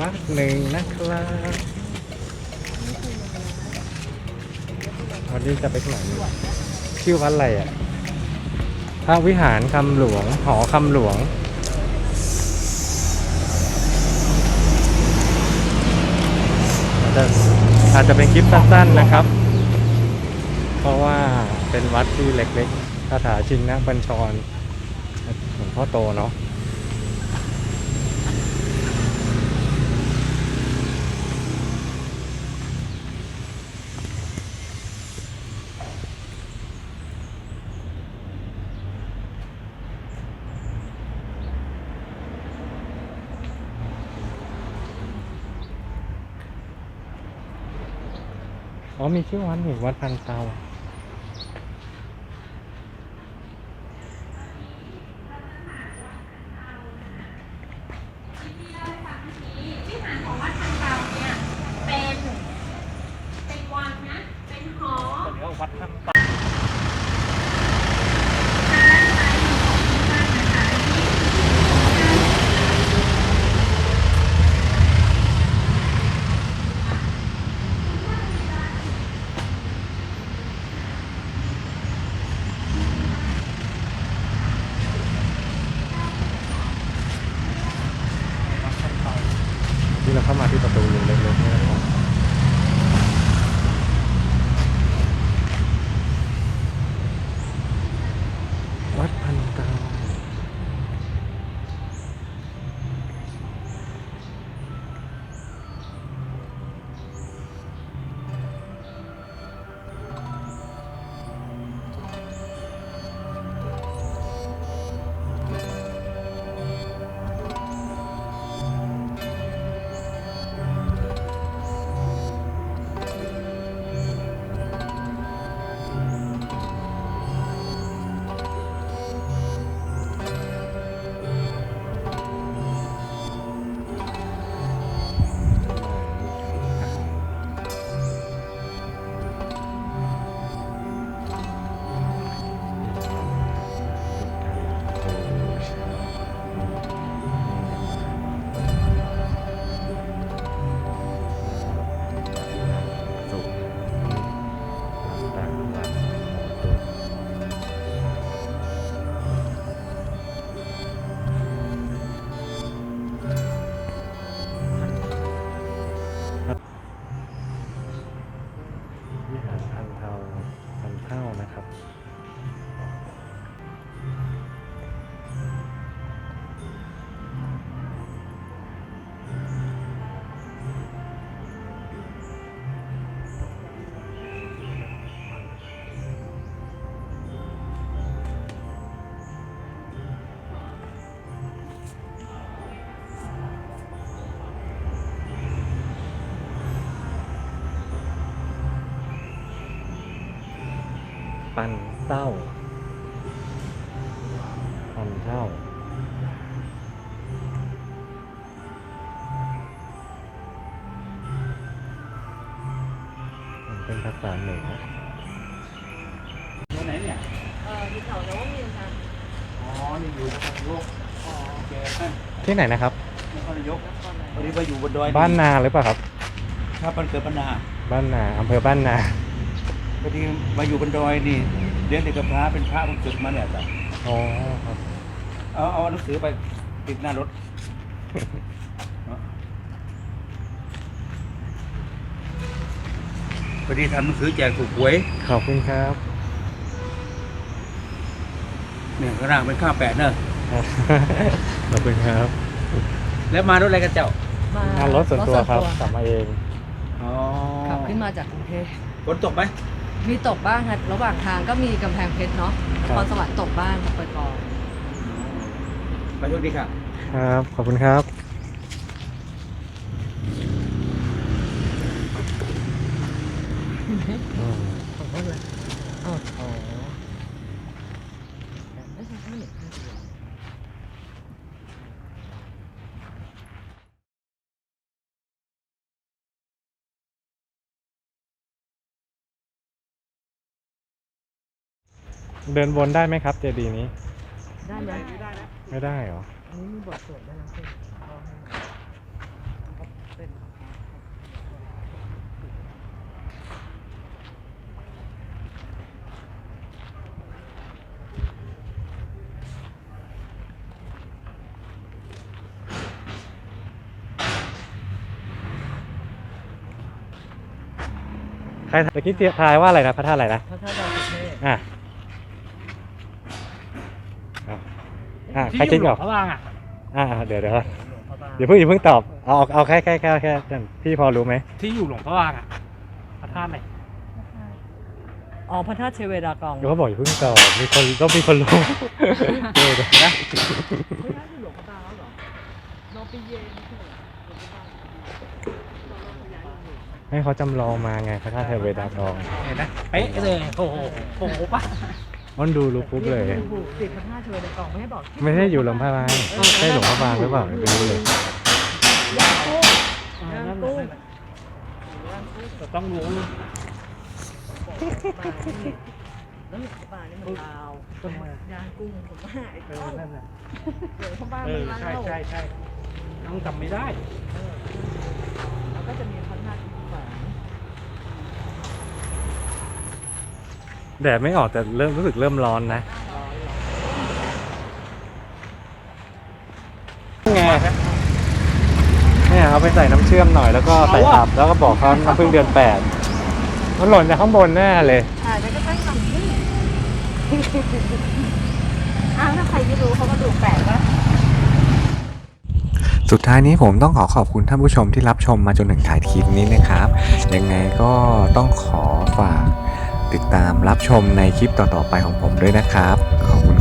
วัดหนึ่งนะครับวันนี้จะไปที่ไหนเนี่ยชื่อวัดอะไรอะพระวิหารคำหลวง หอคำหลวง อาจจะอาจจะเป็นคลิปสั้นๆนะครับ เพราะว่าเป็นวัดที่เล็กๆคาถาชิงนะบัญชรหลวงพ่อโตเนาะ อ๋อมีชื่อวัดหนึ่งวัดพันเตาวิหารของวัดพันเตาเนี่ยเป็น เป็นวังนะ เป็นหอ เดี๋ยววัดพันเตา ทางด้านซ้ายมือของที่บ้านนะคะที่ ที่ เข้ามาที่ประตูเล็กๆนี่นะครับ ท่ ปันเต้าปันเท่ามันเป็นภาษาเหนือที่ไหนเนี่ยเอ่ออยู่แถวนวมินทร์ค่ะอ๋อนี่อยู่นครนายกอ๋อโอเคนั่นที่ไหนนะครับ นครนายกนครนายวันกนี้ไปอยู่บนดอยบ้านนาหรือเปล่าครับ ครับบ้านเกิดบ้านนาบ้านนาอำเภอบ้านนาพ อดีมาอยู่บนดอยนี่เลี้ยงเด็กกับพระเป็นพระผมศึกมาเนี่ยจ้ะอ๋อครับเอาเอาหนังสือไปติดหน้ารถ พอดีทำหนังสือแจกถูกหวยขอบคุณครับเนี่ยข้างล่างเป็นข้าวแปะเนอะขอบคุณครับแล้วมารถอะไรกันเจ้า มางานรถส่วนตัวครับกลับมาเองอ๋อขับขึ้นมาจากกรุงเทพฝนตกไหม มีตกบ้างครับระหว่างทางก็มีกำแพงเพชรเนาะนครสวรรค์ตกบ้างปล่อยไปโชคดีค่ะ ครับ ขอบคุณครับๆอืมขอบคุณเลยอ๋อ เดินวนได้ไหมครับ เจดีนี้ ได้ไหมไม่ได้เหรอ อันนี้มีบทสวดด้นะคุณใครตะกี้ทายว่าอะไรนะพระธาตุอะไรนะพระธาตุดอยสุเทพอะ อะใครจริงเหรอพระบางอะอะเดี๋ยวเดี๋ยวหลวงพระบางอย่าเพิ่งอย่าเพิ่งตอบเอาเอาเอาแค่แค่แค่แค่นั่นพี่พอรู้ไหมที่อยู่หลวงพระบางอะพระธาตุไหนอ๋อพระธาตุเชเวดากองเดี๋ยวเขาบอกอย่าเพิ่งตอบมีคนต้องมีคนรู้เดี๋ยวเดี๋ยวนะไม่ได้อยู่หลวงพระบางแล้วเหรอน้องปีเย็นไม่ใช่เหรอหลวงพระบางให้เขาจำลองมาไงพระธาตุเทเวดากองเห็นไหมเป๊ะเลยโอ้โหโอ้โหปะ มันดูรู้ปุ๊บเลยถูกติดพระธาตุเชเวดากองไม่ให้บอกไม่ใช่อยู่หลวงพระบางใช่หลวงพระบางหรือเปล่าไม่รู้เลยย่างกุ้งอ่าย่างนั่นแหละกุ้งนั่นแหละแต่ต้องรู้แล้วหลวงพระบางนี่มันลาวต้นไม้ย่างกุ้งผมว่าไอ้เออต้นนั่นแหละหลวงพระบางเอมันอลาใช่วใช่ใช่ต้องจำไม่ได้แล้วก็จะมีพระธาตุอีกฝั่ง แดดไม่ออกแต่เริ่มรู้สึกเริ่มร้อนนะไงเนี่ยเอาไปใส่น้ำเชื่อมหน่อยแล้วก็ใส่อับแล้วก็บอกเขาน้ำพึ่งเดือนแปดมันหล่นจากข้างบนแน่เลยอ่าแล้วก็ตั้งคำที่อ้าวถ้าใครไม่รู้เขาก็ดูแปลกว่าสุดท้ายนี้ผมต้องขอขอบคุณท่านผู้ชมที่รับชมมาจนถึงท้ายคลิปนี้นะครับ ยังไงก็ต้องขอฝาก ติดตามรับชมในคลิปต่อๆไปของผมด้วยนะครับขอบคุณ